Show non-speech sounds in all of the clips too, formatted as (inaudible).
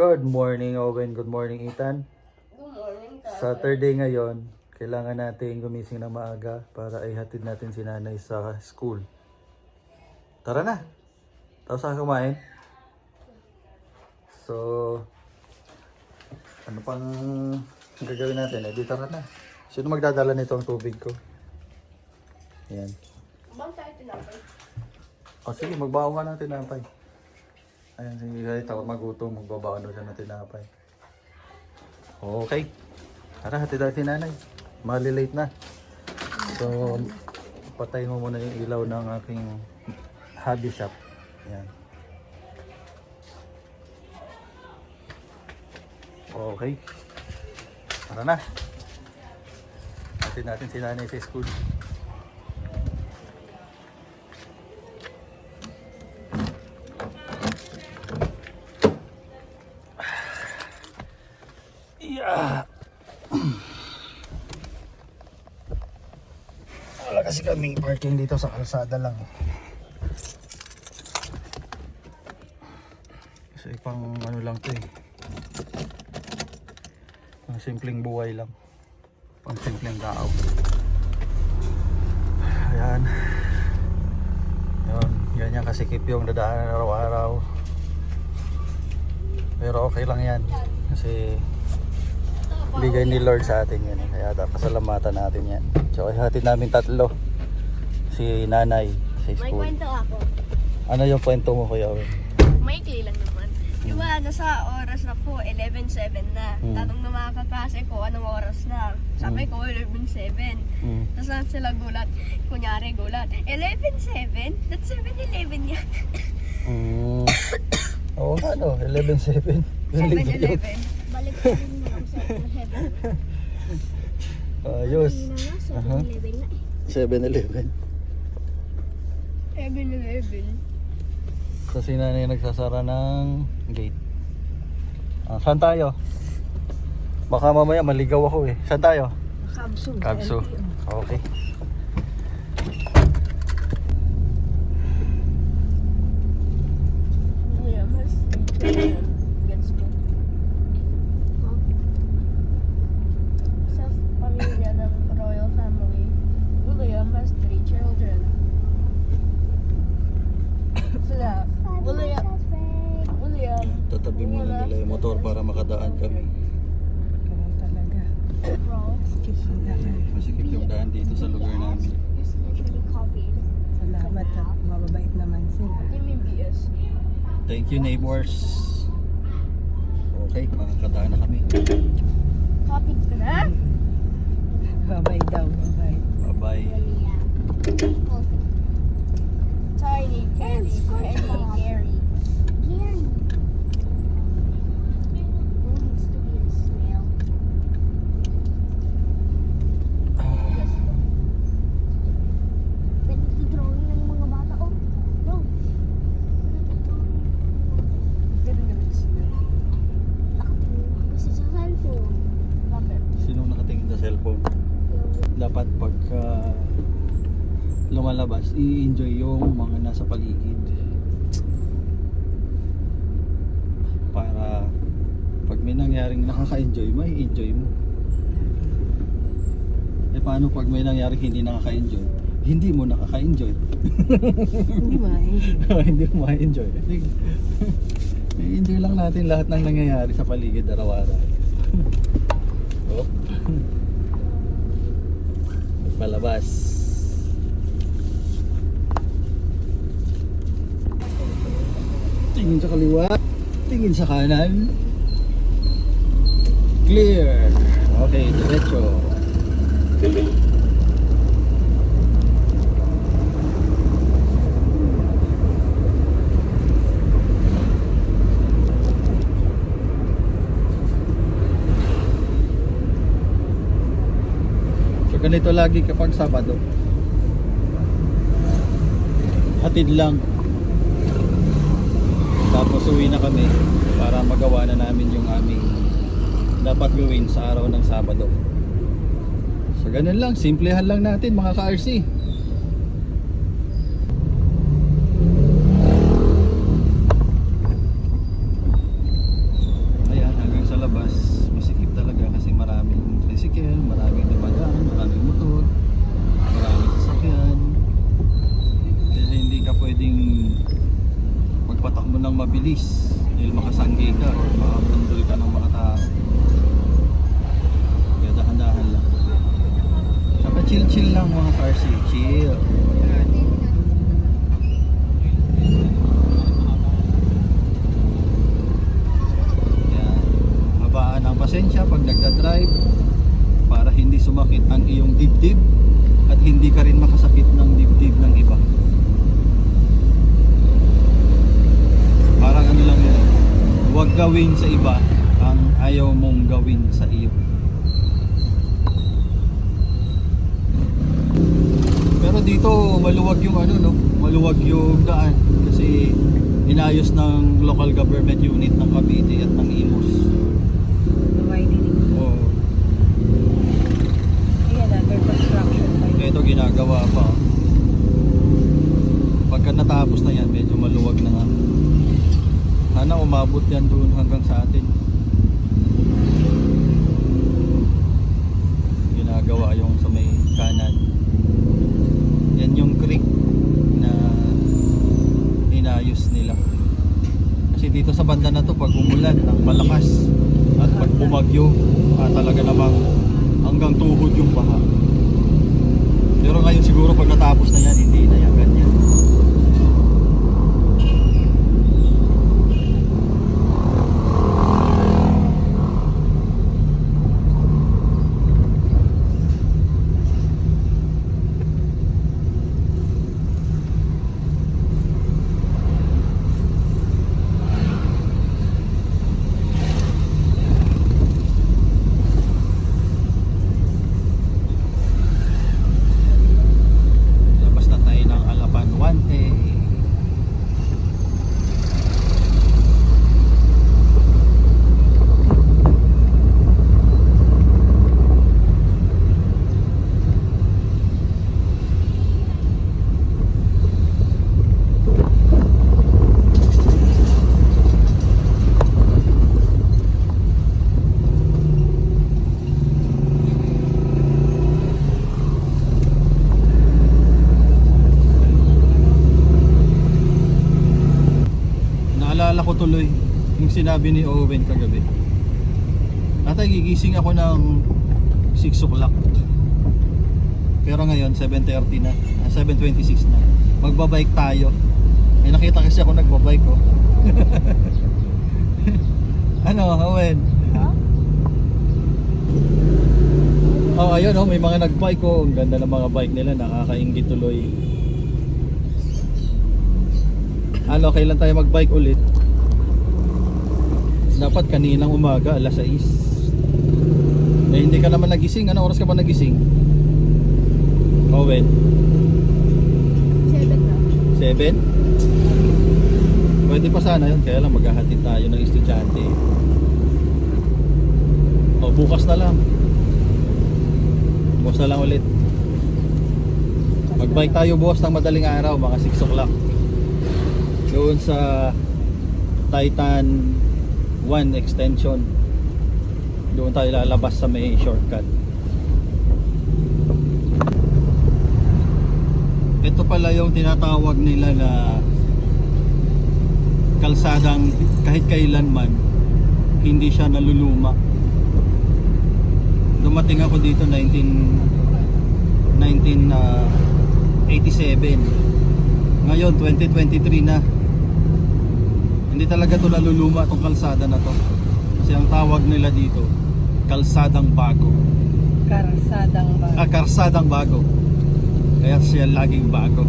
Good morning, Owen. Good morning, Ethan. Good morning, Tatay. Saturday ngayon, kailangan natin gumising ng maaga para ihatid natin si nanay sa school. Tara na. Tapos na kumain. So, ano pang gagawin natin? Eh, di tara na. Sino magdadala nito ang tubig ko? Yan. Bang tayo tinapay? O sige, magbaon ka ng tinapay. Ayan, sige guys, tapos magutom, magbabaon na siya ng tinapay. Okay. Tara, hatid natin si nanay. Malilate na. So, patay mo muna yung ilaw ng aking hobby shop. Ayan. Okay. Tara na. Hatid natin si nanay sa school. Wala kasi kaming parking dito sa kalsada lang. Kasi pang ano lang to eh. Pang simpleng buhay lang. Pang simpleng tao. Ayan. Yun, ganyan kasikip yung dadaanan araw-araw. Pero okay lang yan. Kasi bigay ni Lord sa atin yan. eh. Kaya dapat pasalamatan natin yan. So, hatid namin tatlo. Si nanay sa May school. kwento ako. Ano yung kwento mo, Kuya Owen? Maikli lang naman. Diba, nasa oras na po, 11.07 na. Hmm. Tanong na mga kaklase ko, anong oras na? Sabi ko, 11.07. Mm. Tapos lahat sila gulat. Kunyari, gulat. 11.7? That's 7-Eleven yan. Mm. Oo nga no, 11-7. Yung linggo yun. 7-Eleven. Balik pa rin mo lang sa 7-Eleven. Ayos. Nga, 7-Eleven na eh. 7-Eleven. 7-Eleven. So si nanay nagsasara ng gate. Ah, saan tayo? Baka mamaya maligaw ako eh. Saan tayo? Kabso. Kabso. Okay. Yeah, mas neighbors. Eh paano pag may nangyaring hindi nakaka-enjoy? Hindi mo nakaka-enjoy. Hindi ba? (laughs) hindi mo ma-enjoy. I-enjoy lang natin lahat ng nangyayari sa paligid araw-araw. oh. Palabas. Tingin sa kaliwa, tingin sa kanan. Clear. Okay, diretso. So ganito lagi kapag Sabado. Hatid lang. Tapos uwi na kami para magawa na namin yung aming dapat gawin sa araw ng Sabado. So, ganun lang, simplehan lang natin mga ka-RC. Ayan, hanggang sa labas, masikip talaga kasi maraming tricycle, maraming dumadaan, maraming motor, maraming sasakyan. Kaya hindi ka pwedeng magpatakbo ng mabilis dahil makasanggi ka or makabundol ka ng mga tao. Chill lang mga parsi, chill. Dito maluwag yung ano no, maluwag yung daan kasi inayos ng local government unit ng Cavite at ng Imus. The widening. Oo. Ayan, under construction pa. Ito ginagawa pa. Pagka natapos na yan, medyo maluwag na nga. Sana umabot yan doon hanggang sa atin. Ginagawa yung sa may kanan. Yan yung na inayos nila. Kasi dito sa banda na to, pag umulan ng malakas at pag bumagyo, ah, talaga namang hanggang tuhod yung baha. Pero ngayon siguro pag natapos na yan, hindi na yan ganyan. Labas na tayo ng Alapan 1A. Naalala ko tuloy sinabi ni Owen kagabi. Atay, gigising ako ng 6 o'clock. Pero ngayon, 7.30 na. ah, 7.26 na. Magbabike tayo. May nakita kasi ako nagbabike oh. (laughs) ano, Owen? Huh? Oh, ayun oh, may mga nagbike oh. Ang ganda ng mga bike nila, nakakaingit tuloy. Ano, kailan tayo magbike ulit? Dapat kaninang umaga, alas 6. Eh, hindi ka naman nagising. Ano oras ka ba nagising? Owen, Seven na. 7? Pwede pa sana yun, kaya lang maghahatid tayo ng estudyante. O, bukas na lang. Bukas na lang ulit. Magbike tayo bukas ng madaling araw, mga 6 o'clock. Doon sa Titan 1 extension. Doon tayo lalabas sa may shortcut. Ito pala yung tinatawag nila na kalsadang kahit kailanman hindi siya naluluma. Dumating ako dito 19 1987. Ngayon 2023 na. Hindi talaga to naluluma tong kalsada na to. Kasi ang tawag nila dito kalsadang bago. Karsadang ba? Ah, karsadang bago. Kaya siya laging bago.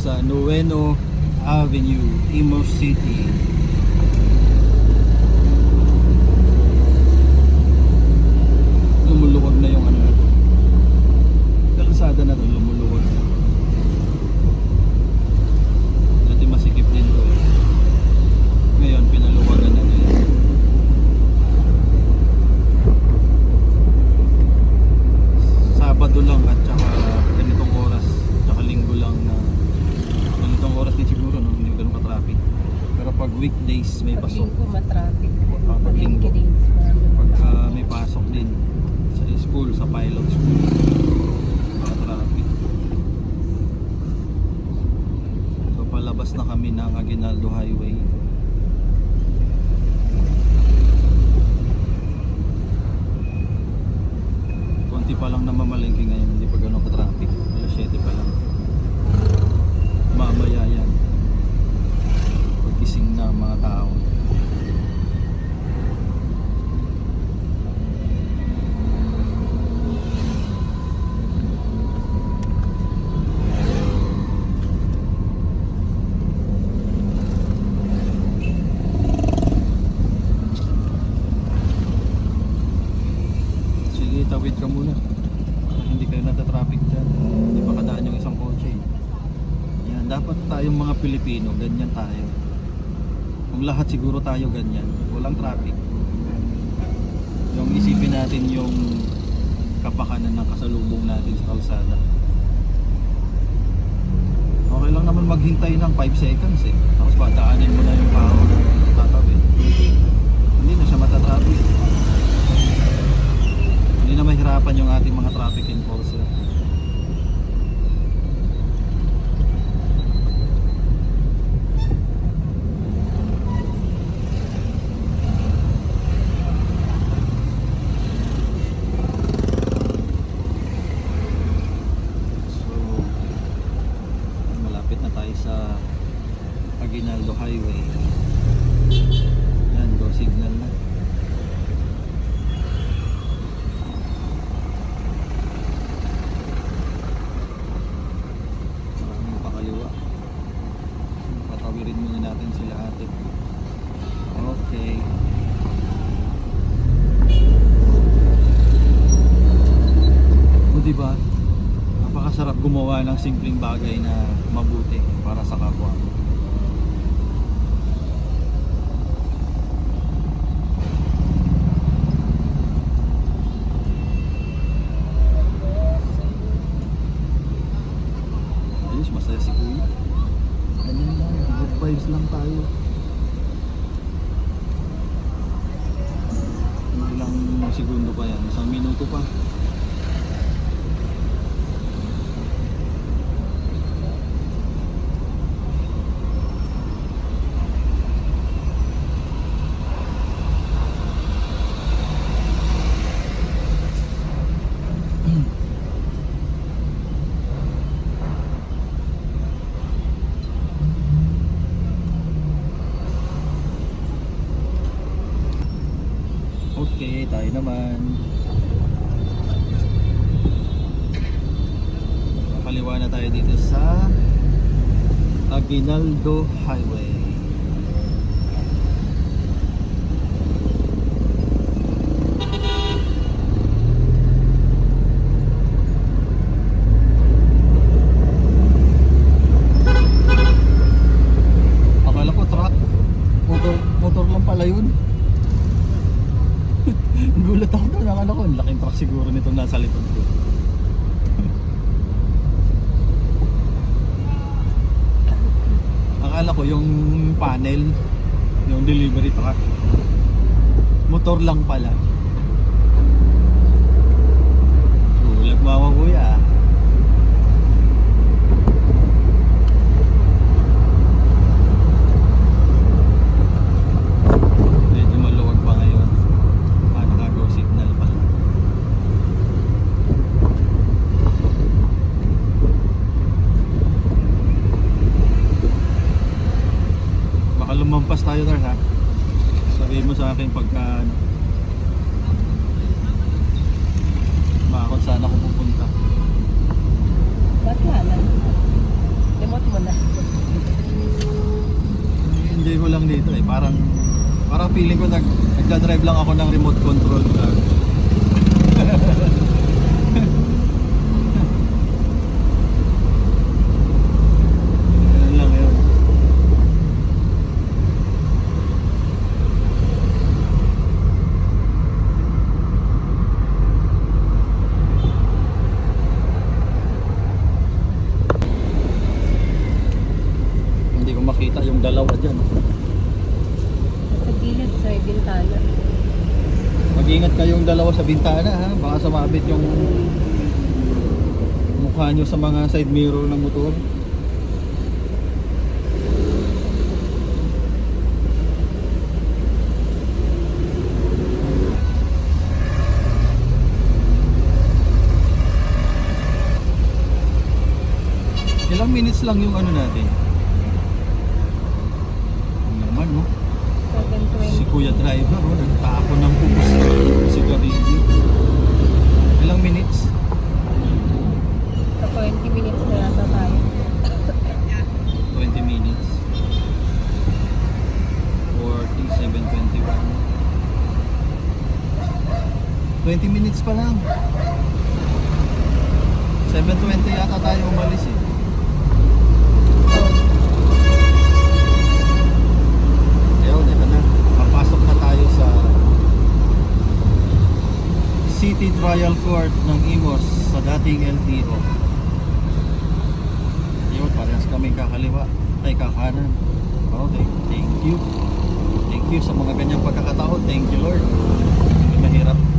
sa Nueno Avenue, Imos City. Pilipino, ganyan tayo. Kung lahat siguro tayo ganyan, walang traffic. Yung isipin natin yung kapakanan ng kasalubong natin sa kalsada. Okay lang naman maghintay ng 5 seconds eh. Tapos pataanin mo na yung tao tatabi. Hindi na siya matatraffic. Hindi na mahirapan yung ating mga traffic enforcer. gumawa ng simpleng bagay na mabuti para sa kapwa mo. Ayos, masaya si Kuya. Ganun lang, good vibes lang tayo. Ilang segundo pa yan, isang minuto pa. Indo Highway. lang pala. Bintana ha. Baka sumabit yung mukha nyo sa mga side mirror ng motor. Ilang minutes lang yung ano natin. Ano naman no? 7.20. Si Kuya Driver, oh, nagtapon ng ubos sa sigarilyo. Ilang minutes? Sa 20 minutes na yata tayo. 20 minutes. 47, 21. 20 minutes pa lang. 7.20 yata tayo umalis eh. Ayun. Papasok na tayo sa City Trial Court ng Imos sa dating LTO. Yun, parehas kami kakaliwa. Ay, kakanan. Okay, thank you. Thank you sa mga ganyang pagkakataon. Thank you, Lord. Hindi mahirap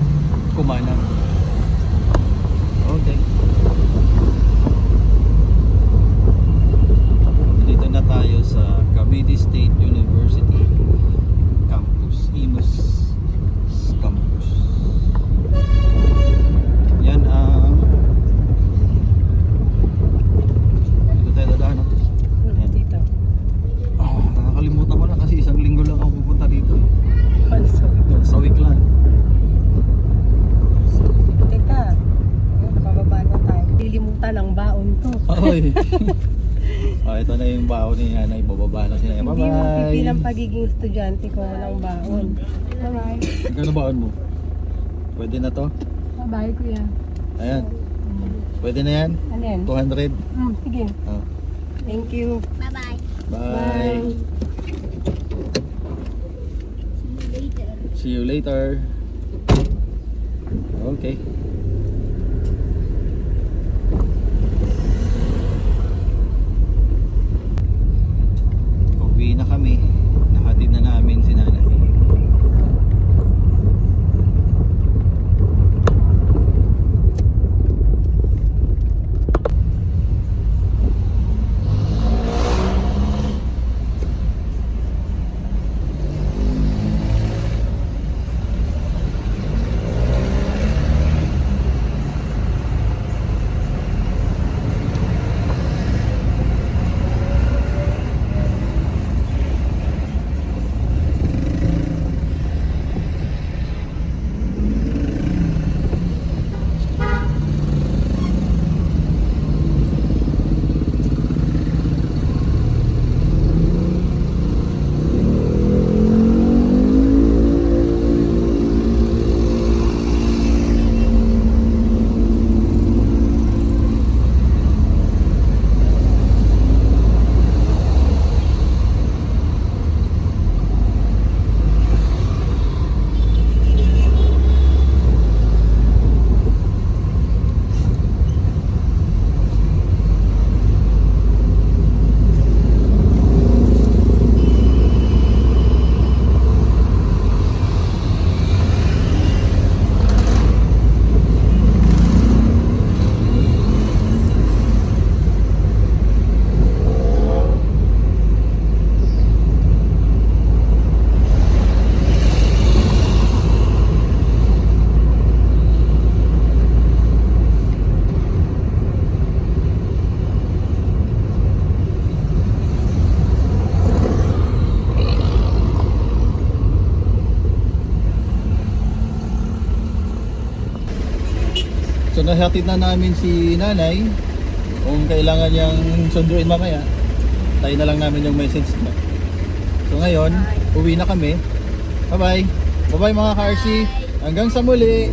kumanan. Okay. Dito na tayo sa Cavite State University campus. Imus campus. Yan ang dito tayo dadaan. no? Hmm, Dito. Ah, nakakalimutan ko na kasi isang linggo lang ako pupunta dito. eh. Also. Sa week lang. Teka. Ayun, Bababa na tayo. Lilimutan ang baon ko. Oy. (laughs) oh, ito na yung baon ni Nanay. Bababa na si Nanay. Hindi mo Bye-bye. pipilang pagiging estudyante kung walang baon. Bye-bye. Magkano baon mo? Pwede na to? Bye-bye, kuya. Ayan. Pwede na yan? Ano yan? 200. Hmm, sige. Oh. Thank you. Bye-bye. Bye. See you later. Okay. So nahatid na namin si nanay. Kung kailangan niyang sunduin mamaya, tayo na lang namin yung message niya. So ngayon, uwi na kami. Bye-bye. Bye-bye mga ka-RC. Hanggang sa muli.